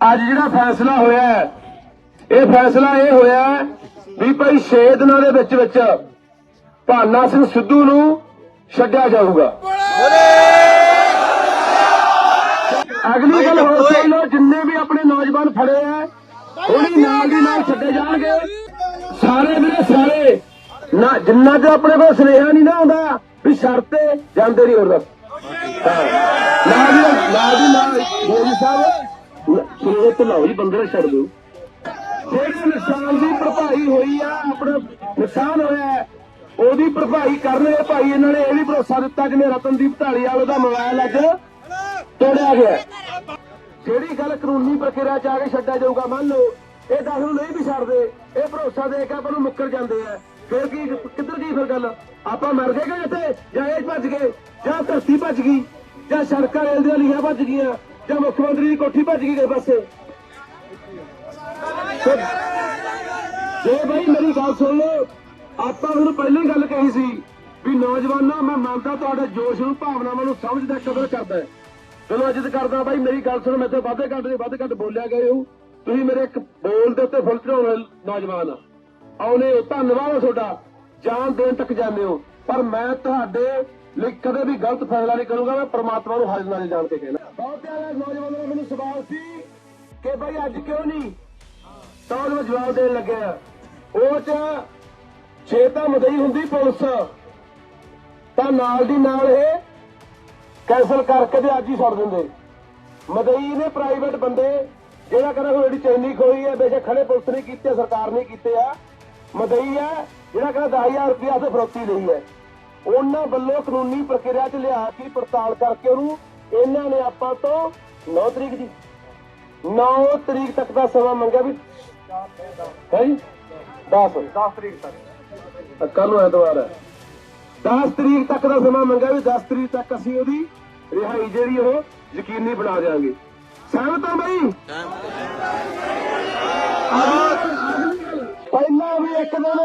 ਅੱਜ ਜਿਹੜਾ ਫੈਸਲਾ ਹੋਇਆ ਇਹ ਫੈਸਲਾ ਇਹ ਹੋਇਆ ਵੀ ਭਾਈ 6 ਦਿਨਾਂ ਦੇ ਵਿੱਚ ਵਿੱਚ ਭਾਨਾ ਸਿੰਘ ਸਿੱਧੂ ਨੂੰ ਛੱਡਿਆ ਜਾਊਗਾ। ਅਗਲੀ ਗੱਲ ਹੋਰ ਸੁਣ ਲਓ ਜਿੰਨੇ ਵੀ ਆਪਣੇ ਨੌਜਵਾਨ ਫੜੇ ਆ ਉਹਦੀ ਨਾਲ ਦੀ ਨਾਲ ਛੱਡੇ ਜਾਣਗੇ। ਸਾਰੇ ਮੇਰੇ ਸਾਰੇ ਨਾ ਜਿੰਨਾ ਚਿਰ ਆਪਣੇ ਕੋਲ ਸੁਨੇਹਾ ਨਹੀਂ ਨਾ ਆਉਂਦਾ ਵੀ ਸ਼ਰਤ ਤੇ ਜਾਂਦੇ ਨਹੀਂ ਹੋਰ ਨਾਲ ਦੀ ਨਾਲ- ਮੋਦੀ ਸਾਹਿਬ। ਸੁਨੇਹੇ ਤੋਂ ਲਾਓ ਬੰਦੇ ਛੱਡ ਦਿਓ। ਜਿਹੜੇ ਨੁਕਸਾਨ ਦੀ ਭਰਪਾਈ ਹੋਈ ਆ, ਆਪਣਾ ਨੁਕਸਾਨ ਹੋਇਆ ਉਹਦੀ ਭਰਪਾਈ ਕਰਨਗੇ ਭਾਈ ਇਹਨਾਂ ਨੇ ਇਹ ਵੀ ਭਰੋਸਾ ਦਿੱਤਾ ਜਿਵੇਂ ਰਤਨਦੀਪ ਢਾਲੀਵਾਲ ਉਹਦਾ ਮੋਬਾਈਲ ਅੱਜ ਤੋੜਿਆ ਗਿਆ ਜਿਹੜੀ ਗੱਲ ਕਾਨੂੰਨੀ ਪ੍ਰਕਿਰਿਆ ਚ ਆ ਕੇ ਛੱਡਿਆ ਜਾਊਗਾ, ਮੰਨ ਲਓ, ਇਹ ਦਸ ਨੂੰ ਨਹੀਂ ਵੀ ਛੱਡਦੇ, ਇਹ ਭਰੋਸਾ ਦੇ ਕੇ ਆਪਾਂ ਨੂੰ ਮੁੱਕਰ ਜਾਂਦੇ ਆ। ਫਿਰ ਕੀ, ਕਿੱਧਰ ਗਈ ਫਿਰ ਗੱਲ? ਆਪਾਂ ਮਰ ਗਏ ਕਿ ਇੱਥੇ? ਜਾਂ ਇਹ ਭੱਜ ਗਏ? ਜਾਂ ਧਰਤੀ ਭੱਜ ਗਈ? ਜਾਂ ਸੜਕਾਂ ਰੇਲ ਦੀਆਂ ਲੀਹਾਂ ਭੱਜ ਗਈਆਂ? ਜਾਂ ਮੁੱਖ ਮੰਤਰੀ ਦੀ ਕੋਠੀ ਭੱਜ ਗਈ ਕਿਸੇ ਪਾਸੇ ਜੇ ਬਈ ਮੇਰੀ ਗੱਲ ਸੁਣ ਲਓ, ਆਪਾਂ ਤੁਹਾਨੂੰ ਪਹਿਲਾਂ ਹੀ ਗੱਲ ਕਹੀ ਸੀ ਵੀ ਨੌਜਵਾਨਾਂ, ਮੈਂ ਮੰਨਦਾ ਤੁਹਾਡੇ ਜੋਸ਼ ਨੂੰ, ਭਾਵਨਾਵਾਂ ਨੂੰ ਸਮਝਦਾ, ਕਦਰ ਕਰਦਾ ਹੈ। ਚਲੋ ਇੱਜ਼ਤ ਕਰਦਾ ਬਾਈ, ਮੇਰੀ ਗੱਲ ਸੁਣ, ਮੈਂ ਤੇ ਵਾਧੇ ਘੱਟ ਦੇ ਵੱਧ ਘੱਟ ਬੋਲਿਆ ਗਏ ਹੋ ਤੁਸੀਂ ਮੇਰੇ ਇੱਕ ਬੋਲ ਦੇ ਉੱਤੇ ਫੁੱਲ ਚੜਾਉਣ ਨੌਜਵਾਨ ਆ। ਆਉਨੇ ਧੰਨਵਾਦ ਆ ਤੁਹਾਡਾ। ਜਾਨ ਦੇਣ ਤੱਕ ਜਾਂਦੇ ਹੋ। ਪਰ ਮੈਂ ਤੁਹਾਡੇ ਲਈ ਕਦੇ ਵੀ ਗਲਤ ਫੈਸਲਾ ਨਹੀਂ ਕਰੂੰਗਾ, ਮੈਂ ਪ੍ਰਮਾਤਮਾ ਨੂੰ ਹਾਜ਼ਰ ਨਾਜ਼ਰ ਜਾਣ ਕੇ ਕਹਿਣਾ। ਬਹੁਤ ਪਿਆਰੇ ਨੌਜਵਾਨਾਂ ਦਾ ਮੈਨੂੰ ਸਵਾਲ ਸੀ ਕਿ ਬਾਈ ਅੱਜ ਕਿਉਂ ਨਹੀਂ ਤਾਂ ਉਹਨੂੰ ਜਵਾਬ ਦੇਣ ਲੱਗਿਆ। ਉਹ ਚ ਛੇ ਤਾਂ ਮਦਈ ਹੁੰਦੀ ਪੁਲਿਸ। ਤਾਂ ਨਾਲ ਦੀ ਨਾਲ ਇਹ ਕੈਂਸਲ ਕਰਕੇ ਤੇ ਅੱਜ ਹੀ ਛੱਡ ਦਿੰਦੇ। ਮਦਈ ਨੇ ਪ੍ਰਾਈਵੇਟ ਬੰਦੇ, ਜਿਹੜਾ ਕਹਿੰਦਾ ਕੋਈ ਜਿਹੜੀ ਚੈਨੀ ਖੋਈ ਹੈ, ਬੇਸ਼ੱਕ ਖੜੇ ਪੁਲਿਸ ਨੇ ਕੀਤੇ ਸਰਕਾਰ ਨੇ ਕੀਤੇ ਆ। ਮਦਈ ਹੈ, ਜਿਹੜਾ ਕਹਿੰਦਾ 10000 ਰੁਪਇਆ ਤੇ ਫਰੋਤੀ ਲਈ ਹੈ। ਉਹਨਾਂ ਵੱਲੋਂ ਕਾਨੂੰਨੀ ਪ੍ਰਕਿਰਿਆ ਚ ਲਿਆ ਕੇ ਪੜਤਾਲ ਕਰਕੇ ਉਹਨੂੰ ਇਹਨਾਂ ਨੇ ਆਪਾਂ ਤੋਂ 9 ਤਰੀਕ ਦੀ 9 ਤਰੀਕ ਤੱਕ ਦਾ ਸਮਾਂ ਮੰਗਿਆ ਵੀ ਹੈ 10 10 ਤਰੀਕ ਤੱਕ। ਕੱਲ ਨੂੰ ਐਤਵਾਰ ਹੈ। 10 ਤਰੀਕ ਤੱਕ ਦਾ ਸਮਾਂ ਮੰਗਿਆ ਵੀ 10 ਤਰੀਕ ਤੱਕ ਅਸੀਂ ਉਹਦੀ ਰਿਹਾਈ ਜਿਹੜੀ ਉਹ ਯਕੀਨੀ ਬਣਾ ਦੇਵਾਂਗੇ ਸਹਿਮਤ ਹੋ ਬਈ? ਪਹਿਲਾਂ ਵੀ ਇੱਕ ਦਿਨ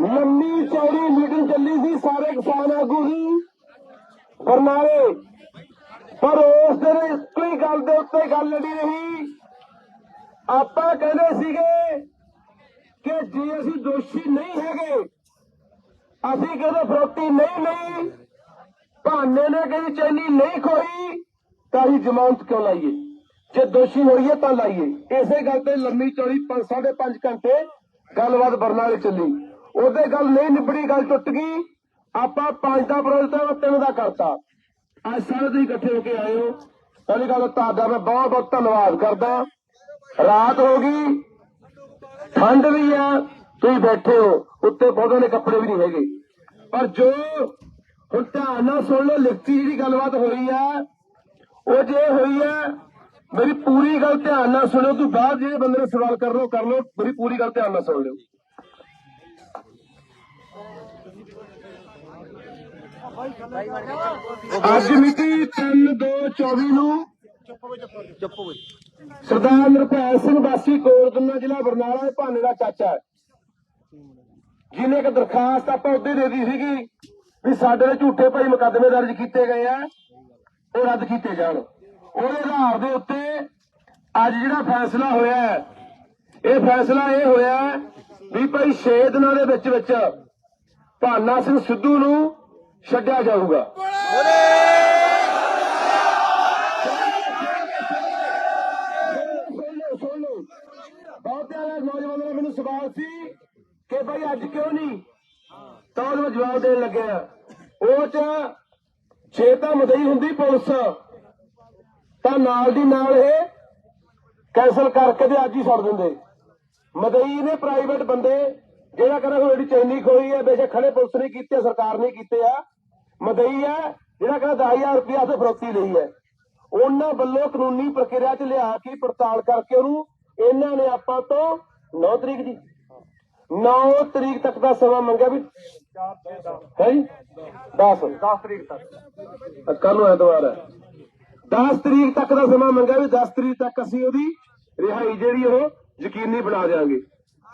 ਲੰਮੀ ਚੌੜੀ ਮੀਟਿੰਗ ਚੱਲੀ ਸੀ, ਸਾਰੇ ਕਿਸਾਨ ਆਗੂ ਦੀ ਬਰਨਾਲੇ ਪਰ ਉਸ ਦਿਨ ਇੱਕੋ ਹੀ ਗੱਲ ਦੇ ਉੱਤੇ ਗੱਲ ਲੜੀ ਰਹੀ। ਆਪਾਂ ਕਹਿੰਦੇ ਸੀਗੇ ਕਿ ਜੇ ਅਸੀਂ ਦੋਸ਼ੀ ਨਹੀਂ ਹੈਗੇ, ਅਸੀਂ ਕਹਿੰਦੇ ਫਰੋਤੀ ਨਹੀਂ ਲਈ, ਭਾਨੇ ਨੇ ਕਹੀ ਚੈਨੀ ਨਹੀਂ ਖੋਈ, ਤਾਂ ਅਸੀਂ ਜ਼ਮਾਨਤ ਕਿਉਂ ਲਾਈਏ? ਜੇ ਦੋਸ਼ੀ ਹੋਈਏ ਤਾਂ ਲਾਈਏ। ਇਸੇ ਗੱਲ ਤੇ ਲੰਮੀ ਚੌੜੀ 5.5 ਘੰਟੇ ਗੱਲਬਾਤ ਬਰਨਾਲੇ ਚੱਲੀ। ਉਹਦੇ ਗੱਲ ਨਹੀਂ, ਨਿਬੜੀ ਗੱਲ ਟੁੱਟ ਗਈ। ਆਪਾਂ ਪੰਜ ਦਾ ਵਿਰੋਧ ਤਿੰਨ ਦਾ ਕਰਤਾ। ਅੱਜ ਸਾਰੇ ਤੁਸੀਂ ਇਕੱਠੇ ਹੋ ਕੇ ਆਏ ਹੋ। ਪਹਿਲੀ ਗੱਲ ਤੁਹਾਡਾ ਮੈਂ ਬਹੁਤ ਬਹੁਤ ਧੰਨਵਾਦ ਕਰਦਾ। ਰਾਤ ਹੋ ਗਈ। ਠੰਡ ਵੀ ਆ ਤੁਸੀਂ ਬੈਠੇ ਹੋ। ਉੱਤੇ ਬਹੁਤਾਂ ਦੇ ਕੱਪੜੇ ਵੀ ਨਹੀਂ ਹੈਗੇ। ਪਰ ਜੋ ਹੁਣ ਧਿਆਨ ਨਾਲ ਸੁਣ ਲਓ, ਲਿਖਤੀ ਜਿਹੜੀ ਗੱਲਬਾਤ ਹੋਈ ਆ ਉਹ ਜੇ ਹੋਈ ਆ ਮੇਰੀ ਪੂਰੀ ਗੱਲ ਧਿਆਨ ਨਾਲ ਸੁਣਿਓ। ਤੂੰ ਬਾਅਦ ਜਿਹੜੇ ਬੰਦੇ ਨੇ ਸਵਾਲ ਕਰ ਲਓ, ਕਰ ਲੋ ਮੇਰੀ ਪੂਰੀ ਗੱਲ ਧਿਆਨ ਨਾਲ ਸੁਣ ਲਿਓ। ਅੱਜ ਮਿਤੀ 3/2/24 ਨੂੰ ਸਰਦਾਰ ਨਿਰਭੈ ਸਿੰਘ ਵਾਸੀ ਕੋਰਦਨਾ ਜ਼ਿਲ੍ਹਾ ਬਰਨਾਲਾ ਭਾਨੇ ਦਾ ਚਾਚਾ ਹੈ। ਜਿਹਨੇ ਇੱਕ ਦਰਖਾਸਤ ਆਪਾਂ ਉੱਤੇ ਦੇ ਦਿੱਤੀ ਸੀਗੀ ਵੀ ਸਾਡੇ ਤੇ ਝੂਠੇ ਭਾਈ ਮੁਕੱਦਮੇ ਦਰਜ ਕੀਤੇ ਗਏ ਆ ਉਹ ਰੱਦ ਕੀਤੇ ਜਾਣ। ਉਹਦੇ ਆਧਾਰ ਦੇ ਉੱਤੇ ਅੱਜ ਜਿਹੜਾ ਫੈਸਲਾ ਹੋਇਆ ਹੈ, ਇਹ ਫੈਸਲਾ ਇਹ ਹੋਇਆ ਵੀ ਭਾਈ 6 ਦਿਨਾਂ ਦੇ ਵਿੱਚ ਵਿੱਚ ਭਾਨਾ ਸਿੰਘ ਸਿੱਧੂ ਨੂੰ ਛੱਡਿਆ ਜਾਊਗਾ। ਸੁਣ ਬਹੁਤ ਨੌਜਵਾਨਾਂ ਦਾ ਮੈਨੂੰ ਸਵਾਲ ਸੀ ਕਿ ਭਾਈ ਅੱਜ ਕਿਉਂ ਨਹੀਂ? ਤਾਂ ਉਹ ਜਵਾਬ ਦੇਣ ਲੱਗਿਆ। ਉਹ ਚ ਛੇ ਤਾਂ ਮਦਈ ਹੁੰਦੀ ਪੁਲਿਸ, ਤਾਂ ਨਾਲ ਦੀ ਨਾਲ ਇਹ ਕੈਂਸਲ ਕਰਕੇ ਤੇ ਅੱਜ ਹੀ ਛੱਡ ਦਿੰਦੇ। ਮਦਈ ਨੇ ਪ੍ਰਾਈਵੇਟ ਬੰਦੇ, ਜਿਹੜਾ ਕਹਿੰਦਾ ਕੋਈ ਜਿਹੜੀ ਚੈਨੀ ਖੋਈ ਹੈ, ਬੇਸ਼ੱਕ ਖੜੇ ਪੁਲਿਸ ਨੇ ਕੀਤੇ ਸਰਕਾਰ ਨੇ ਕੀਤੇ ਆ ਮਦਈ ਹੈ ਜਿਹੜਾ ਕਹਿੰਦਾ 10000 ਰੁਪਇਆ ਤੇ ਫਰੋਤੀ ਲਈ ਹੈ ਉਹਨਾਂ ਵੱਲੋਂ ਕਾਨੂੰਨੀ ਪ੍ਰਕਿਰਿਆ ਚ ਲਿਆ ਕੇ ਪੜਤਾਲ ਕਰਕੇ ਉਹਨੂੰ ਇਹਨਾਂ ਨੇ ਆਪਾਂ ਤੋਂ 9 ਤਰੀਕ ਦੀ 9 ਤਰੀਕ ਤੱਕ ਦਾ ਸਮਾਂ ਮੰਗਿਆ ਵੀ ਹੈ 10 10 ਤਰੀਕ ਤੱਕ ਕੱਲ ਨੂੰ ਐਤਵਾਰ ਹੈ 10 ਤਰੀਕ ਤੱਕ ਦਾ ਸਮਾਂ ਮੰਗਿਆ ਵੀ 10 ਤਰੀਕ ਤੱਕ ਅਸੀਂ ਉਹਦੀ ਰਿਹਾਈ ਜਿਹੜੀ ਉਹ ਯਕੀਨੀ ਬਣਾ ਦੇਵਾਂਗੇ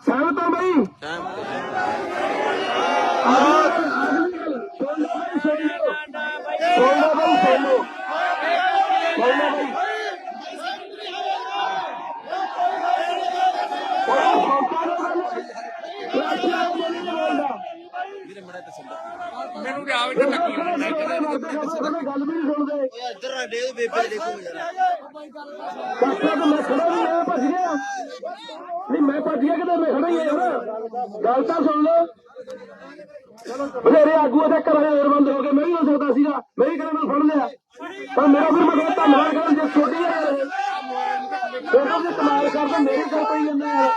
ਸਹਿਮਤ ਹੋ ਬਈ ਸੁਣ ਪਿੱਛੇ ਦੀ ਸੋਨਾ ਬਾਈ। ਸੋਨੋ ਸੋਨਾ ਬਾਈ ਮੈਨੂੰ ਤੇ ਆਵੇ ਤੇ ਲੱਗੀ ਗੱਲ ਵੀ ਨਹੀਂ ਸੁਣਦੇ। ਓਏ ਇੱਧਰ ਆ ਦੇ ਬੇਬੇ ਦੇਖੋ ਯਾਰ ਮੈਂ ਖੜਾ ਨਹੀਂ ਆ ਭੱਜ ਗਿਆ। ਨਹੀਂ ਮੈਂ ਭੱਜ ਗਿਆ ਕਿਤੇ ਮੈਂ ਖੜਾ ਹੀ ਆ ਗੱਲ ਤਾਂ ਸੁਣ ਲਓ। ਬਥੇਰੇ ਆਗੂ ਉਹਦੇ ਘਰਾਂ ਦੇ ਬੰਦ ਹੋ ਗਏ। ਮੈਂ ਵੀ ਹੋ ਸਕਦਾ ਸੀਗਾ। ਮੈਂ ਵੀ ਕਹਿੰਦਾ ਫੜ ਲਿਆ। ਪਰ ਮੇਰਾ ਫਿਰ ਮੈਂ ਕਹਿੰਦਾ ਧੰਨਵਾਦ ਕਰਨ ਜੇ ਛੋਟੀ ਹੈ ਉਹ ਜੇ ਕਮਾਲ ਕਰਦੇ ਮੇਰੀ ਗੱਲ ਪਈ ਜਾਂਦਾ ਯਾਰ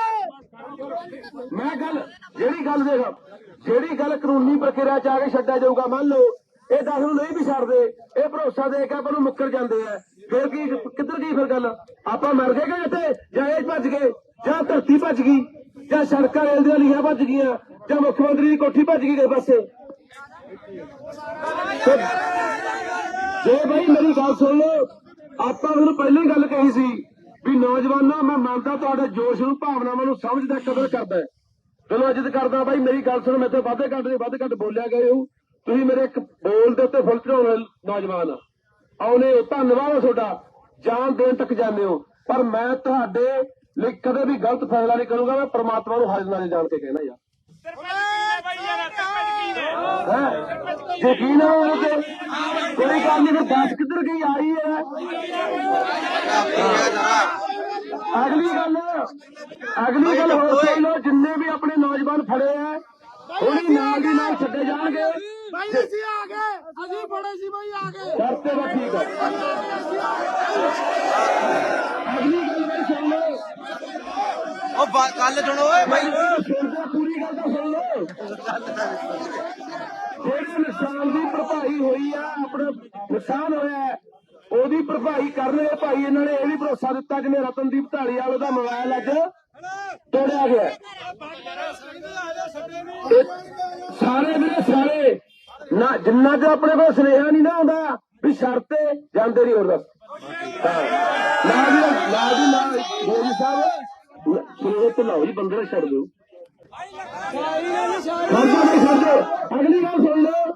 ਮੈਂ ਗੱਲ ਜਿਹੜੀ ਗੱਲ ਦੇਖ, ਜਿਹੜੀ ਗੱਲ ਕਾਨੂੰਨੀ ਪ੍ਰਕਿਰਿਆ ਚ ਆ ਕੇ ਛੱਡਿਆ ਜਾਊਗਾ, ਮੰਨ ਲਓ, ਇਹ ਦਸ ਨੂੰ ਨਹੀਂ ਵੀ ਛੱਡਦੇ, ਇਹ ਭਰੋਸਾ ਦੇ ਕੇ ਆਪਾਂ ਨੂੰ ਮੁੱਕਰ ਜਾਂਦੇ ਆ। ਫਿਰ ਕੀ ਕਿੱਧਰ ਗਈ ਫਿਰ ਗੱਲ? ਆਪਾਂ ਮਰ ਗਏ ਕਿ ਇੱਥੇ? ਜਾਂ ਇਹ ਭੱਜ ਗਏ? ਜਾਂ ਧਰਤੀ ਭੱਜ ਗਈ, ਜਾਂ ਸੜਕਾਂ ਰੇਲ ਦੀਆਂ ਲੀਹਾਂ ਭੱਜ ਗਈਆਂ, ਜਾਂ ਮੁੱਖ ਮੰਤਰੀ ਦੀ ਕੋਠੀ ਭੱਜ ਗਈ ਗਏ ਪਾਸੇ ਜੇ ਬਈ, ਮੇਰੀ ਗੱਲ ਸੁਣ ਲਓ, ਆਪਾਂ ਤੁਹਾਨੂੰ ਪਹਿਲਾਂ ਹੀ ਗੱਲ ਕਹੀ ਸੀ ਵੀ ਨੌਜਵਾਨੋ, ਮੈਂ ਮੰਨਦਾ ਤੁਹਾਡੇ ਜੋਸ਼ ਨੂੰ, ਭਾਵਨਾਵਾਂ ਨੂੰ ਸਮਝਦਾ, ਕਦਰ ਕਰਦਾ ਹੈ। ਚਲੋ ਇੱਜ਼ਤ ਕਰਦਾ ਬਾਈ, ਮੇਰੀ ਗੱਲ ਸੁਣ, ਮੈਂ ਤੇ ਵਾਧੇ ਘੰਟੇ ਦੇ ਵੱਧ ਘੰਟੇ ਬੋਲਿਆ ਗਏ ਹੋ ਤੁਸੀਂ ਮੇਰੇ ਇੱਕ ਬੋਲ ਦੇ ਉੱਤੇ ਫੁੱਲ ਚੜਾਉਣ ਵਾਲੇ ਨੌਜਵਾਨ ਆ। ਆਉਨੇ ਧੰਨਵਾਦ ਹੈ ਤੁਹਾਡਾ ਜਾਨ ਦੇਣ ਤੱਕ ਜਾਂਦੇ ਹੋ ਪਰ ਮੈਂ ਤੁਹਾਡੇ ਲਈ ਕਦੇ ਵੀ ਗਲਤ ਫੈਸਲਾ ਨਹੀਂ ਕਰੂੰਗਾ ਮੈਂ ਪ੍ਰਮਾਤਮਾ ਨੂੰ ਹਾਜ਼ਰ ਨਾਲੇ ਜਾਣ ਕੇ ਕਹਿਣਾ ਯਾਰ। ਹੈਂ? ਯਕੀਨ ਹੈ ਉਹ ਤੇ? ਕੋਈ ਗੱਲ ਨਹੀਂ ਫਿਰ ਦਾਸ ਕਿੱਧਰ ਗਈ ਆਈ ਹੈ? ਅਗਲੀ ਗੱਲ ਅਗਲੀ ਗੱਲ ਹੋਰ ਸੁਣ ਲਓ ਜਿੰਨੇ ਵੀ ਆਪਣੇ ਨੌਜਵਾਨ ਫੜੇ ਆ ਉਹਦੀ ਨਾਲ ਦੀ ਨਾਲ ਛੱਡੇ ਜਾਣਗੇ। ਭਾਈ ਅਸੀਂ ਆ ਗਏ। ਅਸੀਂ ਬੜੇ ਸੀ ਭਾਈ ਆ ਗਏ। ਕਰਤੇ ਵਾ ਠੀਕ ਹੈ ਅਗਲੀ ਗੱਲ ਵੀ ਸੁਣ ਲਓ ਉਹ ਗੱਲ ਸੁਣੋ ਓਏ ਬਾਈ। ਪੂਰੀ ਗੱਲ ਤਾਂ ਸੁਣ ਲਓ। ਜਿਹੜੇ ਨੁਕਸਾਨ ਦੀ ਭਰਪਾਈ ਹੋਈ ਆ, ਆਪਣਾ ਨੁਕਸਾਨ ਹੋਇਆ ਉਹਦੀ ਭਰਪਾਈ ਕਰਨ ਦੇ ਭਾਈ, ਇਹਨਾਂ ਨੇ ਇਹ ਵੀ ਭਰੋਸਾ ਦਿੱਤਾ ਜਿਵੇਂ ਰਤਨਦੀਪ ਢਾਲੀਵਾਲ ਉਹਦਾ ਮੋਬਾਈਲ ਅੱਜ ਤੋੜਿਆ ਗਿਆ ਸਾਰੇ ਦੇ ਸਾਰੇ, ਨਾ, ਜਿੰਨਾ ਚਿਰ ਆਪਣੇ ਕੋਲ ਸੁਨੇਹਾ ਨਹੀਂ ਨਾ ਆਉਂਦਾ, ਵੀ ਸ਼ਰਤ ਜਾਂਦੇ ਨਹੀਂ ਹੋਰ ਦੱਸ। ਹਾਂ। ਨਾ ਜੀ ਨਾ ਜੀ, ਨਾ ਗੋਰੀ ਸਾਹਿਬ। ਸੁਨੇਹੇ ਤੇ ਲਾਓ ਜੀ ਬੰਦੇ ਛੱਡ ਦਿਓ। ਅਗਲੀ ਗੱਲ ਸੁਣ ਲਓ।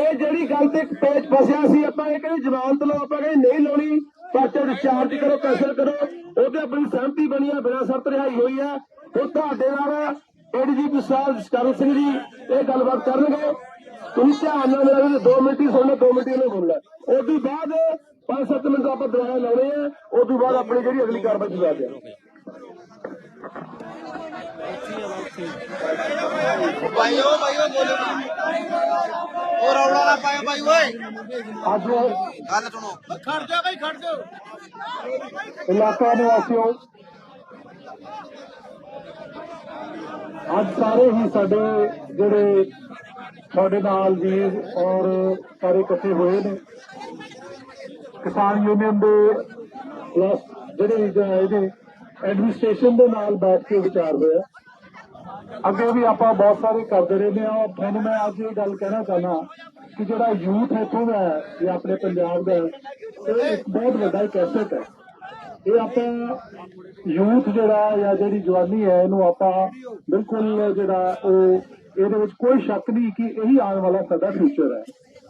ਇਹ ਜਿਹੜੀ ਗੱਲ ਤੇ ਇੱਕ ਪੇਚ ਫਸਿਆ ਸੀ ਆਪਾਂ ਇਹ ਕਹਿੰਦੇ ਜ਼ਮਾਨਤ ਲਓ ਆਪਾਂ ਕਹਿੰਦੇ ਨਹੀਂ ਲਾਉਣੀ। ਪਰਚਾ ਡਿਸਚਾਰਜ ਕਰੋ ਕੈਂਸਲ ਕਰੋ। ਉਹਦੇ ਆਪਣੀ ਸਹਿਮਤੀ ਬਣੀ ਆ ਬਿਨਾਂ ਸ਼ਰਤ ਰਿਹਾਈ ਹੋਈ ਆ। ਉਹ ਤੁਹਾਡੇ ਨਾਲ ਏਡੀਜੀਪੀ ਸਾਹਿਬ ਸਟਰਨ ਸਿੰਘ ਜੀ ਇਹ ਗੱਲਬਾਤ ਕਰਨਗੇ। ਤੁਸੀਂ ਧਿਆਨ ਨਾਲ ਮੇਰਾ 2 ਮਿੰਟ ਹੀ ਸੁਣਨਾ 2 ਮਿੰਟ ਹੀ ਉਹਨੇ ਬੋਲਣਾ ਉਸ ਤੋਂ ਬਾਅਦ 5-7 ਮਿੰਟ ਆਪਾਂ ਦੁਬਾਰਾ ਲਾਉਣੇ ਆ ਉਸ ਤੋਂ ਬਾਅਦ ਆਪਣੀ ਜਿਹੜੀ ਅਗਲੀ ਕਾਰਵਾਈ ਸ਼ੁਰੂ ਕਰਦੇ ਆ ਬਾਈ ਬੋਲੋ ਉਹ ਰੌਲਾ ਨਾ ਪਾਇਓ ਬਾਈ ਓਏ ਅੱਜ ਗੱਲ ਸੁਣੋ ਖੜ ਜਾ ਭਾਈ ਖੜ ਜਾ ਇਲਾਕਾ ਨਿਵਾਸੀਓ ਅੱਜ ਸਾਰੇ ਹੀ ਸਾਡੇ ਜਿਹੜੇ ਸਾਡੇ ਨਾਲ ਵੀਰ ਔਰ ਸਾਰੇ ਇਕੱਠੇ ਹੋਏ ਨੇ। ਕਿਸਾਨ ਯੂਨੀਅਨ ਦੇ ਜਿਹੜੇ ਜ- ਇਹਦੇ ਐਡਮਿਨਿਸਟ੍ਰੇਸ਼ਨ ਦੇ ਨਾਲ ਬੈਠ ਕੇ ਵਿਚਾਰ ਹੋਇਆ। ਅੱਗੇ ਵੀ ਆਪਾਂ ਬਹੁਤ ਸਾਰੇ ਕਰਦੇ ਰਹਿੰਦੇ ਹਾਂ। ਔਰ ਤੁਹਾਨੂੰ ਮੈਂ ਅੱਜ ਇਹ ਗੱਲ ਕਹਿਣਾ ਚਾਹਨਾ ਕਿ ਜਿਹੜਾ ਯੂਥ ਇੱਥੋਂ ਦਾ ਹੈ ਜਾਂ ਆਪਣੇ ਪੰਜਾਬ ਦਾ ਇਹ ਇੱਕ ਬਹੁਤ ਵੱਡਾ ਇੱਕ ਹੈ। ਇਹ ਆਪਾਂ ਯੂਥ ਜਿਹੜਾ ਜਾਂ ਜਿਹੜੀ ਜਵਾਨੀ ਹੈ, ਇਹਨੂੰ ਆਪਾਂ ਬਿਲਕੁਲ ਜਿਹੜਾ ਉਹ ਇਹਦੇ ਵਿੱਚ ਕੋਈ ਸ਼ੱਕ ਨਹੀਂ ਕਿ ਇਹੀ ਆਉਣ ਵਾਲਾ ਸਾਡਾ ਫਿਊਚਰ ਹੈ।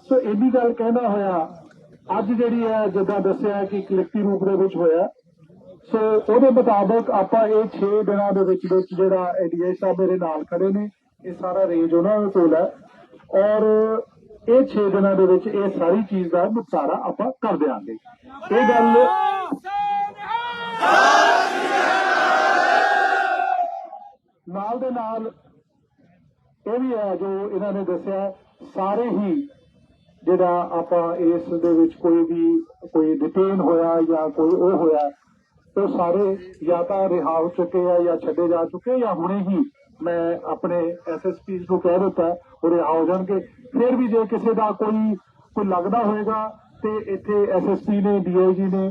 ਸੋ ਇਹਦੀ ਗੱਲ ਕਹਿੰਦਾ ਹੋਇਆ, ਅੱਜ ਜਿਹੜੀ ਹੈ, ਜਿੱਦਾਂ ਦੱਸਿਆ ਕਿ ਇੱਕ ਲਿਖਤੀ ਰੂਪ ਦੇ ਵਿੱਚ ਹੋਇਆ ਸੋ ਉਹਦੇ ਮੁਤਾਬਕ ਆਪਾਂ ਇਹ 6 ਦਿਨਾਂ ਦੇ ਵਿੱਚ ਵਿੱਚ ਜਿਹੜਾ ਐਡੀਏ ਸਾਹਿਬ ਮੇਰੇ ਨਾਲ ਖੜੇ ਨੇ, ਇਹ ਸਾਰਾ ਰੇਂਜ ਉਹਨਾਂ ਕੋਲ ਹੈ। ਔਰ ਇਹ 6 ਦਿਨਾਂ ਦੇ ਵਿੱਚ ਇਹ ਸਾਰੀ ਚੀਜ਼ ਦਾ ਨਿਪਟਾਰਾ ਆਪਾਂ ਕਰ ਦਿਆਂਗੇ। ਇਹ ਗੱਲ ਨਾਲ ਦੇ ਨਾਲ ਇਹ ਵੀ ਹੈ ਜੋ ਇਹਨਾਂ ਨੇ ਦੱਸਿਆ, ਸਾਰੇ ਹੀ ਜਿਹੜਾ ਆਪਾਂ ਇਸ ਦੇ ਵਿੱਚ ਕੋਈ ਵੀ ਕੋਈ ਡਿਟੇਨ ਹੋਇਆ ਜਾਂ ਕੋਈ ਉਹ ਹੋਇਆ ਉਹ ਸਾਰੇ ਜਾਂ ਤਾਂ ਰਿਹਾ ਹੋ ਚੁੱਕੇ ਆ ਜਾਂ ਛੱਡੇ ਜਾ ਚੁੱਕੇ ਜਾਂ ਹੁਣੇ ਹੀ ਮੈਂ ਆਪਣੇ ਐਸਐਸਪੀ ਨੂੰ ਕਹਿ ਦਿੱਤਾ, ਉਹ ਰਿਹਾ ਹੋ ਜਾਣਗੇ। ਫਿਰ ਵੀ ਜੇ ਕਿਸੇ ਦਾ ਕੋਈ ਕੋਈ ਲੱਗਦਾ ਹੋਏਗਾ ਤੇ ਇੱਥੇ ਐਸਐਸਪੀ ਨੇ ਡੀਆਈਜੀ ਨੇ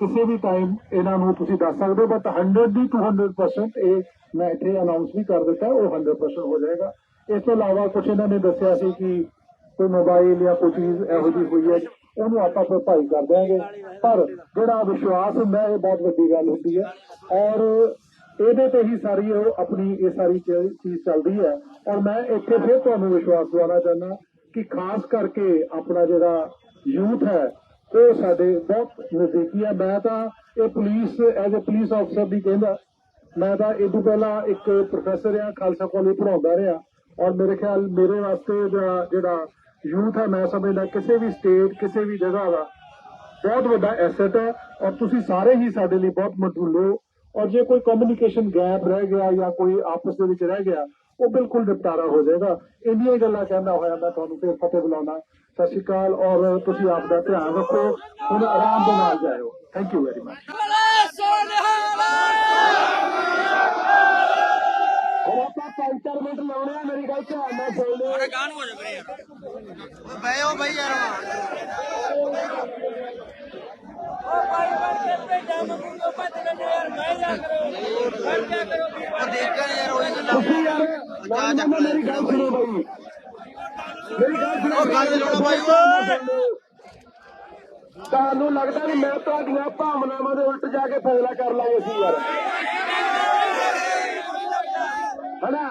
ਕਿਸੇ ਵੀ ਟਾਈਮ ਇਹਨਾਂ ਨੂੰ ਤੁਸੀਂ ਦੱਸ ਸਕਦੇ ਬਟ 100 ਦੀ 200% ਇਹ ਮੈਂ ਇੱਥੇ ਅਨਾਉਂਸ ਵੀ ਕਰ ਦਿੱਤਾ, ਉਹ 100% ਹੋ ਜਾਏਗਾ। ਇਸ ਤੋਂ ਇਲਾਵਾ ਕੁਝ ਇਹਨਾਂ ਨੇ ਦੱਸਿਆ ਸੀ ਕਿ ਕੋਈ ਮੋਬਾਈਲ ਜਾਂ ਕੋਈ ਚੀਜ਼ ਇਹੋ ਜਿਹੀ ਹੋਈ ਹੈ ਉਹਨੂੰ ਆਪਾਂ ਭਰਪਾਈ ਕਰ ਦਿਆਂਗੇ ਪਰ ਜਿਹੜਾ ਵਿਸ਼ਵਾਸ ਹੁੰਦਾ, ਇਹ ਬਹੁਤ ਵੱਡੀ ਗੱਲ ਹੁੰਦੀ ਹੈ। ਔਰ ਇਹਦੇ ਤੇ ਹੀ ਸਾਰੀ ਉਹ ਆਪਣੀ ਇਹ ਸਾਰੀ ਚੀਜ਼ ਚੱਲਦੀ ਹੈ। ਔਰ ਮੈਂ ਇੱਥੇ ਫਿਰ ਤੁਹਾਨੂੰ ਵਿਸ਼ਵਾਸ ਦਿਵਾਉਣਾ ਚਾਹੁੰਦਾ ਕਿ ਖਾਸ ਕਰਕੇ ਆਪਣਾ ਜਿਹੜਾ ਯੂਥ ਹੈ, ਉਹ ਸਾਡੇ ਬਹੁਤ ਨਜ਼ਦੀਕੀ ਹੈ। ਮੈਂ ਤਾਂ ਇਹ ਪੁਲਿਸ ਐਜ਼ ਅ ਪੁਲਿਸ ਅਫਸਰ ਦੀ ਕਹਿੰਦਾ, ਮੈਂ ਤਾਂ ਇਹ ਤੋਂ ਪਹਿਲਾਂ ਇੱਕ ਪ੍ਰੋਫੈਸਰ ਆ, ਖਾਲਸਾ ਕਾਲਜ ਪੜਾਉਂਦਾ ਰਿਹਾ। ਔਰ ਮੇਰੇ ਖਿਆਲ ਮੇਰੇ ਵਾਸਤੇ ਜਿਹੜਾ ਜਿਹੜਾ ਯੂਥ ਹੈ ਮੈਂ ਸਮਝਦਾ ਕਿਸੇ ਵੀ ਸਟੇਟ ਕਿਸੇ ਵੀ ਜਗ੍ਹਾ ਦਾ ਬਹੁਤ ਵੱਡਾ ਐਸੈਟ ਹੈ ਔਰ ਤੁਸੀਂ ਸਾਰੇ ਹੀ ਸਾਡੇ ਲਈ ਬਹੁਤ ਮਟੂਲੋ ਔਰ ਜੇ ਕੋਈ ਕਮਿਊਨੀਕੇਸ਼ਨ ਗੈਪ ਰਹਿ ਗਿਆ ਜਾਂ ਕੋਈ ਆਪਸ ਦੇ ਵਿੱਚ ਰਹਿ ਗਿਆ, ਉਹ ਬਿਲਕੁਲ ਨਿਪਟਾਰਾ ਹੋ ਜਾਏਗਾ। ਇੰਨੀਆਂ ਗੱਲਾਂ ਕਹਿੰਦਾ ਹੋਇਆ ਮੈਂ ਤੁਹਾਨੂੰ ਫਿਰ ਫਤਿਹ ਬੁਲਾਉਣਾ। ਸਤਿ ਸ਼੍ਰੀ ਅਕਾਲ ਔਰ ਤੁਸੀਂ ਆਪ ਦਾ ਧਿਆਨ ਰੱਖੋ। ਹੁਣ ਆਰਾਮ ਦੇ ਨਾਲ ਜਾਇਓ। ਥੈਂਕ ਯੂ ਵੈਰੀ ਮਚ ਹੁਣ ਆਪਾਂ ਪੰਜ ਚਾਰ ਮਿੰਟ ਲਾਉਣੇ ਆ ਮੇਰੀ ਗੱਲ ਧਿਆਨ ਨਾਲ ਸੁਣ ਲਿਓ। ਓਏ ਬਹਿ ਜਾਓ ਬਈ ਯਾਰ। ਉਹ ਦੇਖਿਆ ਨੀ ਯਾਰ ਉਹੀ ਗੱਲਾਂ ਤੁਸੀਂ ਯਾਰ ਨੌਜਵਾਨੋ ਮੇਰੀ ਗੱਲ ਸੁਣੋ ਬਾਈ। ਮੇਰੀ ਗੱਲ ਸੁਣੋ ਉਹ ਗੱਲ ਸੁਣੋ ਬਾਈ। ਓਏ। ਤੁਹਾਨੂੰ ਲੱਗਦਾ ਵੀ ਮੈਂ ਤੁਹਾਡੀਆਂ ਭਾਵਨਾਵਾਂ ਦੇ ਉਲਟ ਜਾ ਕੇ ਫੈਸਲਾ ਕਰ ਲਾਂਗੇ ਸੀ ਯਾਰ ਹਨਾ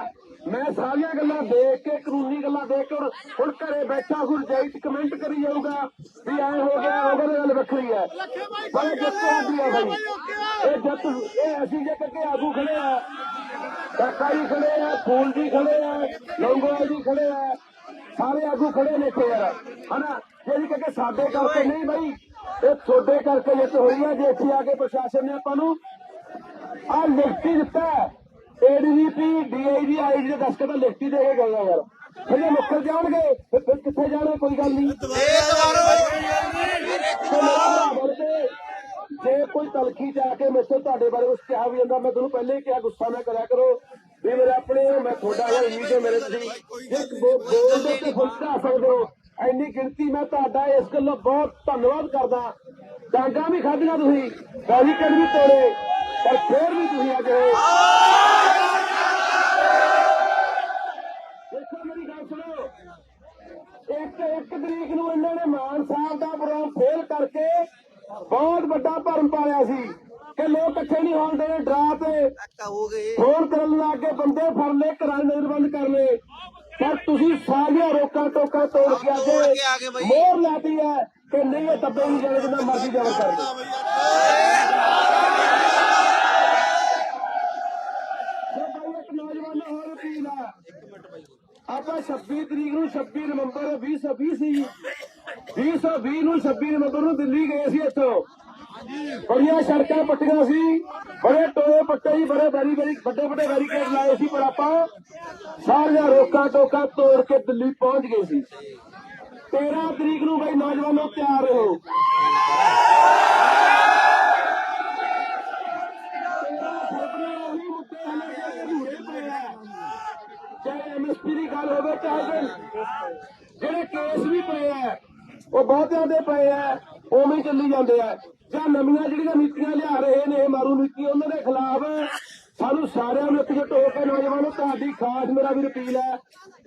ਮੈਂ ਸਾਰੀਆਂ ਗੱਲਾਂ ਦੇਖ ਕੇ, ਕਾਨੂੰਨੀ ਗੱਲਾਂ ਦੇਖ ਕੇ, ਹੁਣ- ਘਰੇ ਬੈਠਾ ਹੁਣ ਜਾਈ ਕਮੈਂਟ ਕਰੀ ਜਾਊਗਾ ਵੀ ਐ ਹੋ ਗਿਆ, ਉਹ ਗੱਲ ਵੱਖਰੀ ਹੈ। ਪਰ ਇਹ ਆਉਂਦੀ ਹੈ ਬਾਈ। ਇਹ ਜਿੱਤ ਇਹ ਅਸੀਂ ਜੇ ਕਰਕੇ ਆਗੂ ਖੜੇ ਆ ਕਾਕਾ ਜੀ ਖੜੇ ਆ ਫੂਲ ਜੀ ਖੜੇ ਆ, ਲੰਗੋਵਾਲ ਜੀ ਖੜੇ ਆ, ਸਾਰੇ ਆਗੂ ਖੜੇ ਨੇ ਇੱਥੇ ਯਾਰ। ਹਨਾ? ਜਿਹੜੀ ਕਿ ਸਾਡੇ ਕਰਕੇ ਨਹੀਂ ਬਾਈ, ਇਹ ਤੁਹਾਡੇ ਕਰਕੇ ਜਿੱਤ ਹੋਈ ਹੈ ਜੇ ਇੱਥੇ ਆ ਕੇ ਪ੍ਰਸ਼ਾਸਨ ਨੇ ਆਪਾਂ ਨੂੰ ਆ ਲਿਖਤੀ ਦਿੱਤਾ ਏਡੀਜੀਪੀ ਡੀਆਈਜੀ ਆਈਜੀ ਦੇ ਦਸਤਖਤ ਲਿਖਤੀ ਦੇ ਕੇ ਗਏ ਯਾਰ। ਫਿਰ ਇਹ ਮੁੱਕਰ ਜਾਣਗੇ, ਫਿਰ ਫਿਰ ਕਿੱਥੇ ਜਾਣੇ, ਕੋਈ ਗੱਲ ਨਹੀਂ। ਜੇ ਕੋਈ ਤਲਖੀ ਜਾ ਕੇ ਮੇਰੇ ਤੁਹਾਡੇ ਬਾਰੇ ਕੁਝ ਕਿਹਾ ਵੀ ਜਾਂਦਾ, ਮੈਂ ਤੁਹਾਨੂੰ ਪਹਿਲੇ ਹੀ ਕਿਹਾ, ਗੁੱਸਾ ਨਾ ਕਰਿਆ ਕਰੋ। ਵੀ ਮੇਰੇ ਆਪਣੇ, ਮੈਂ ਤੁਹਾਡਾ ਹਾਂ ਉਮੀਦ ਹੈ ਮੇਰੇ ਤੁਸੀਂ ਜੇ ਬੋਲਦੇ ਤੇ ਫੁੱਟਾ ਸਕਦੇ ਹੋ। ਇੰਨੀ ਗਿਣਤੀ ਮੈਂ ਤੁਹਾਡਾ ਇਸ ਗੱਲੋਂ ਬਹੁਤ ਧੰਨਵਾਦ ਕਰਦਾ। ਡਾਂਗਾ ਵੀ ਖਾਧੀਆਂ ਤੁਸੀਂ। ਬੈਰੀਕੇਡ ਵੀ ਤੋੜੇ। ਪਰ ਫੇਰ ਵੀ ਤੁਸੀਂ ਅੱਜ ਦੇਖੋ ਮੇਰੀ ਗੱਲ ਸੁਣੋ। ਇੱਕ ਇੱਕ ਤਰੀਕ ਨੂੰ ਇਹਨਾਂ ਨੇ ਮਾਨ ਸਾਹਿਬ ਦਾ ਪ੍ਰੋਗਰਾਮ ਫੇਲ ਕਰਕੇ ਬਹੁਤ ਵੱਡਾ ਭਰਮ ਪਾਇਆ ਸੀ ਕਿ ਲੋਕ ਇਕੱਠੇ ਨਹੀਂ ਹੋਣ ਦੇਣੇ ਡਰਾ ਤੇ। ਫੋਨ ਕਰਨ ਲੱਗ ਕੇ ਬੰਦੇ ਫੜ ਲਏ ਘਰਾਂ ਦੇ ਨਜ਼ਰਬੰਦ ਕਰ ਲਏ। ਪਰ ਤੁਸੀਂ ਸਾਰੀਆਂ ਰੋਕਾਂ ਟੋਕਾਂ ਤੋੜ ਕੇ ਤੋੜ ਕੇ ਆ ਗਏ ਅੱਜ ਬਈ। ਮੋਹਰ ਲਾਤੀ ਹੈ ਕਿ ਨਹੀਂ ਇਹ ਦੱਬੇ ਨਹੀਂ ਜਾਣੇ ਜਿੰਨਾ ਮਰਜ਼ੀ ਜਬਰ ਕਰ ਲਓ ਸੋ ਭਾਈ ਇੱਕ ਨੌਜਵਾਨ ਨੂੰ ਹੋਰ ਅਪੀਲ ਆ ਆਪਾਂ 26 ਤਰੀਕ ਨੂੰ 26 ਨਵੰਬਰ 2020 ਸੀ 2020 ਨੂੰ 26 ਨਵੰਬਰ ਨੂੰ ਦਿੱਲੀ ਗਏ ਸੀ ਇੱਥੋਂ। ਬੜੀਆਂ ਸੜਕਾਂ ਪੱਟੀਆਂ ਸੀ, ਬੜੇ ਟੋਏ ਪੱਟੇ ਸੀ, ਬੜੇ ਬੜੀ ਬੜੀ ਵੱਡੇ ਵੱਡੇ ਬੈਰੀਕੇਡ ਲਾਏ ਸੀ, ਪਰ ਆਪਾਂ ਸਾਰੀਆਂ ਰੋਕਾਂ ਟੋਕਾਂ ਤੋੜ ਕੇ ਦਿੱਲੀ ਪਹੁੰਚ ਗਏ ਸੀ। 13 ਤਰੀਕ ਨੂੰ ਬਈ ਨੌਜਵਾਨੋ ਤਿਆਰ ਰਹੋ ਉਹੀ ਮੁੱਦੇ ਹਲੇ ਜਿਹੜੇ ਅਧੂਰੇ ਪਏ ਆ ਚਾਹੇ ਐਮਐਸਪੀ ਦੀ ਗੱਲ ਹੋਵੇ ਚਾਹੇ ਜਿਹੜੇ ਕੇਸ ਵੀ ਪਏ ਆ, ਉਹ ਬਹੁਤਿਆਂ ਦੇ ਪਏ ਆ, ਉਵੇਂ ਚੱਲੀ ਜਾਂਦੇ ਆ। ਜਾਂ ਨਵੀਆਂ ਜਿਹੜੀਆਂ ਨੀਤੀਆਂ ਲਿਆ ਰਹੇ ਨੇ ਮਾਰੂ ਨੀਤੀ, ਉਹਨਾਂ ਦੇ ਖਿਲਾਫ ਸਾਨੂੰ ਸਾਰਿਆਂ ਨੂੰ ਇਕਜੁੱਟ ਹੋ ਕੇ ਨੌਜਵਾਨੋ, ਤੁਹਾਡੀ ਖਾਸ ਮੇਰਾ ਵੀ ਅਪੀਲ ਹੈ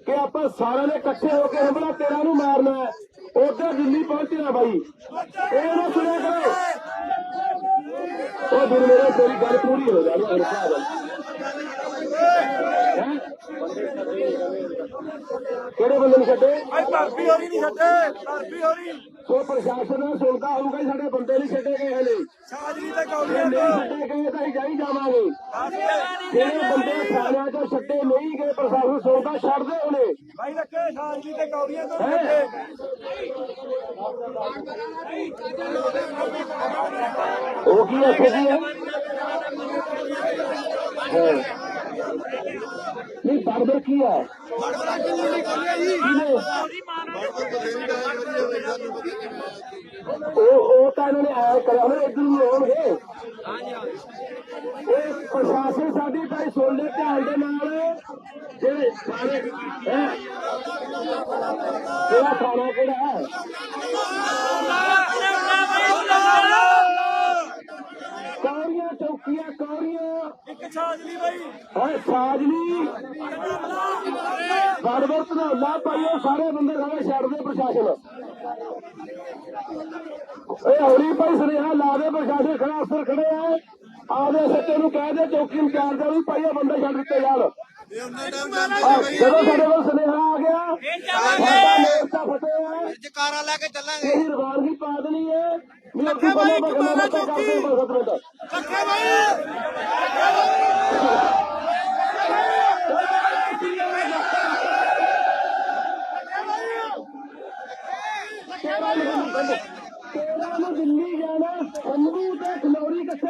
ਕਿ ਆਪਾਂ ਸਾਰਿਆਂ ਨੇ ਇਕੱਠੇ ਹੋ ਕੇ ਹਮਲਾ ਤੇਰਾ ਨੂੰ ਮਾਰਨਾ ਹੈ। ਉਧਰ ਦਿੱਲੀ ਪਹੁੰਚਣਾ ਬਾਈ। ਇਹ ਨਾ ਸੁਣਿਆ ਕਰੋ। ਉਹ ਦਿਨ ਮੇਰੇ ਤੇਰੀ ਗੱਲ ਪੂਰੀ ਹੋ ਜਾਣੀ ਹਰ ਕਿਹੜੇ ਬੰਦੇ ਨੂੰ ਛੱਡੇ? ਭਾਬੀ ਹੋਰੀ ਨਹੀਂ ਛੱਡੇ ਭਾਬੀ ਹੋਰੀ। ਸੋ ਪ੍ਰਸ਼ਾਸਨ ਨੇ ਸੁਣਦਾ ਹੋਊਗਾ ਜੀ ਸਾਡੇ ਬੰਦੇ ਨਹੀਂ ਛੱਡੇ ਗਏ ਹਲੇ। ਸਾਜਰੀ ਤੇ ਜੇ ਕੌਲੀਆਂ ਨਹੀਂ ਛੱਡੇ ਗਏ ਤਾਂ ਜਾਈ ਜਾਵਾਂਗੇ। ਜਿਹੜੇ ਬੰਦੇ ਥਾਣਿਆਂ ਚੋਂ ਛੱਡੇ ਨਹੀਂ ਗਏ ਪ੍ਰਸ਼ਾਸਨ ਸੁਣਦਾ ਛੱਡਦੇ ਉਹਨੇ। ਭਾਈ ਰੱਖੇ ਸਾਜਰੀ ਤੇ ਕੌਲੀਆਂ ਤੋਂ ਹੈਂ? ਉਹ ਕੀ ਕੀ ਹੈ ਹਾਂ। ਨਹੀਂ ਬਰਬਰ ਕੀ ਹੈ? ਕਿਹਨੇ? ਉਹ ਉਹ ਤਾਂ ਇਹਨਾਂ ਨੇ ਆਇਆ ਕਰਿਆ ਹੁਣ ਇੱਧਰ ਨੂੰ ਆਉਣਗੇ। ਇਹ ਪ੍ਰਸ਼ਾਸਨ ਸਾਡੀ ਭਾਈ ਸੁਣ ਲੈ ਧਿਆਨ ਦੇ ਨਾਲ। ਜਿਹੜੇ ਸਾਰੇ ਕਿਹੜਾ ਥਾਣਾ ਕਿਹੜਾ ਹੈ ਕੌਰੀਆਂ ਚੌਕੀਆਂ ਕੌਰੀਆਂ ਇੱਕ ਸਾਜਰੀ ਬਾਈ। ਓਏ ਸਾਜਨੀ ਗੜਬੜ ਧਨੌਲਾ ਪਾਈਓ ਸਾਰੇ ਬੰਦੇ ਸਾਰੇ ਛੱਡ ਦੇ ਪ੍ਰਸ਼ਾਸਨ। ਓਏ ਹੌਲੀ ਭਾਈ ਸੁਨੇਹਾ ਲਾ ਦੇ ਪ੍ਰਸ਼ਾਸਨ ਖੜਾ ਅਫਸਰ ਖੜੇ ਆ। ਆਦੇ ਸੱਤੇ ਨੂੰ ਕਹਿ ਦੇ ਚੌਕੀ ਇੰਚਾਰਜ ਨੂੰ ਭਾਈਓ ਬੰਦੇ ਛੱਡ ਦਿੱਤੇ ਆਹ, ਜਦੋਂ ਸਾਡੇ ਕੋਲ ਸੁਨੇਹਾ ਆ ਗਿਆ ਸਾਡਾ ਮੋਰਚਾ ਫਤਿਹ ਹੈ ਜਕਾਰਾ ਲੈ ਕੇ ਚੱਲਾਂਗੇ। ਇਹ ਰਵਾਨਗੀ ਪਾ ਦੇਣੀ ਹੈ ਮੇਰੇ ਬੰਦੇ ਬਗਲਾ ਮਿੰਟ ਰੱਖੇ ਭਾਈ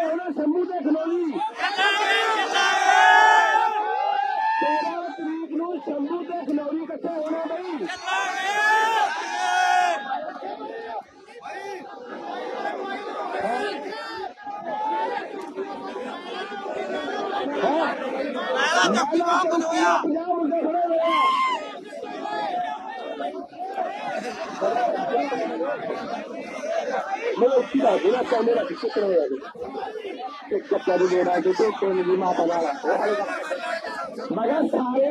ਹੋਣਾ ਸ਼ੰਭੂ ਤੇ ਖਲੋਲੀ 13 ਤਰੀਕ ਨੂੰ ਸ਼ੰਭੂ ਤੇ ਖਲੋਲੀ ਇਕੱਠੇ ਹੋਣਾ ਬਈ ਮੈਂ ਤਾਂ ਜੱਫੀ ਬਾਹ ਬਣੋਇਆ। 50 ਮੁੰਡੇ ਖੜੇ ਹੋਏ ਆ ਮੈਂ ਉੱਚੀ ਦਾ ਜਿਹੜਾ ਕੈਮਰਾ ਪਿੱਛੇ ਕਰੋ ਯਾਰ ਇੱਕ ਕੱਪੜਾ ਦੇ ਦੇਣਾ ਕਿ ਤੇ ਕੋਣ ਦੀ ਮਾਤਾ ਵਾਲਾ ਮਗਰ ਸਾਰੇ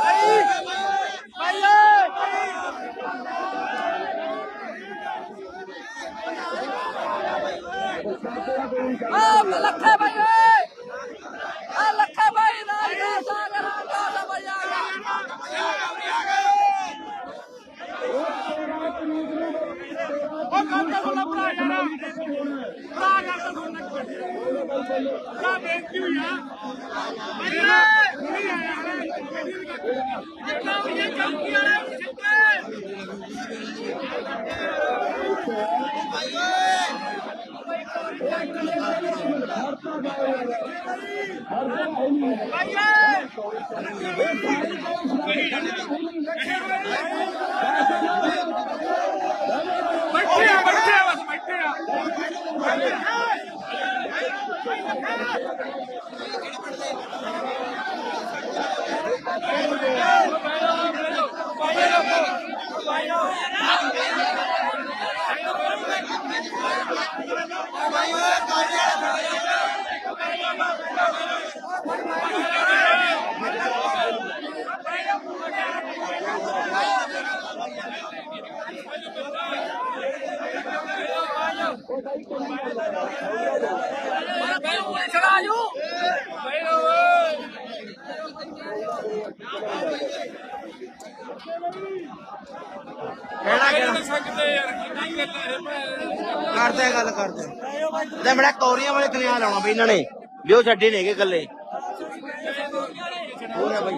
ਆ ਲੱਖੇ ਭਾਈ ਓਏ ਆ ਲੱਖੇ ਭਾਈ ਨਾਲ ਦਾ ਸਾਗਰ ਦਾ ਦਾ ਭਾਈ ਆ ਗਿਆ ਉਹ ਕੰਮ ਤਾਂ ਸੁਣਾ ਭਰਾ ਯਾਰ ਭਰਾ ਗੱਲ ਤਾਂ ਸੁਣ ਭਰਾ ਬੇਨਤੀ ਹੋਈ ਆ ਅਰੇ ਨਹੀਂ ਆਇਆ ਜਿੱਦਾਂ ਵੀ ਇਹ ਚੌਕੀ ਵਾਲੇ ਸਿੱਧੇ ਬੈਠੇ ਆ ਬੈਠੇ ਆ ਗੱਲ, ਕਰਦੇ ਗੱਲ ਕਰਦੇ ਲੈ ਮੇਰਾ ਕੌਰੀਆਂ ਵਾਲੇ ਕਲਿਆ ਲਾਉਣਾ ਬਈ ਇਹਨਾਂ ਨੇ? ਵੀ ਉਹ ਛੱਡੇ ਨੇਗੇ ਗੱਲੇ ਹੋਰ ਆ ਬਈ।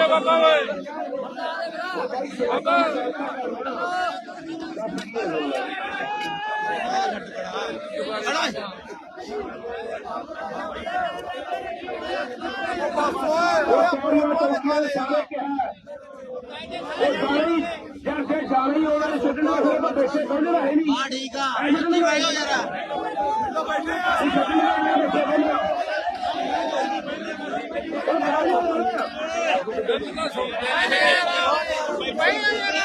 ਬਾਬਾ ਓਏ ਬਾਬਾ ਸਾਰੀਆਂ ਚੌਕੀਆਂ ਉਹਨਾਂ ਨੇ ਛੱਡਣਾ ਫਿਰ ਤਾਂ ਬੈਠੇ ਪਹਿਲੇ ਤਾਂ ਨਹੀਂ ਹਾਂ ਠੀਕ ਆ ਛੱਡੀ ਬਹਿ ਜਾਓ ਯਾਰ ਅਸੀਂ ਛੱਡਣਾ ਨਹੀਂ ਬੈਠੇ ਪਹਿਲੇ ਉਹ ਸਾਰੇ ਉਹਨਾਂ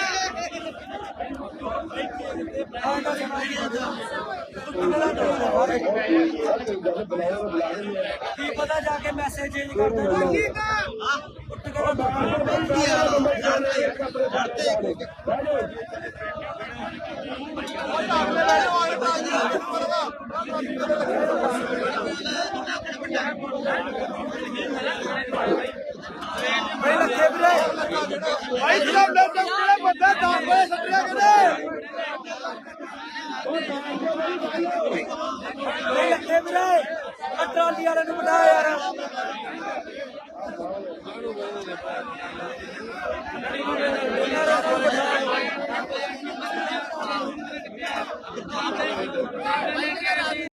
ਕੀ ਪਤਾ ਜਾ ਕੇ ਮੈਸੇਜ ਚੇਂਜ ਕਰ ਦੇਣਾ ਕੀ ਕਾ ਉੱਠ ਕੇ ਬਾਹਰ ਬੰਦੀ ਆ ਜਾਂਦੇ ਜਾਂਦੇ ਭਾਈ ਲੱਖੇ ਵੀਰੇ ਭਾਈ ਜਿਹੜਾ ਬੰਦਾ ਦਾਖਲੇ ਸੱਟਿਆ ਕਿਤੇ ਨਹੀਂ ਲੱਗੇ ਵੀਰੇ ਆ ਟਰਾਲੀ ਵਾਲੇ ਨੂੰ ਬੁਲਾ ਯਾਰ ਇਹਨਾਂ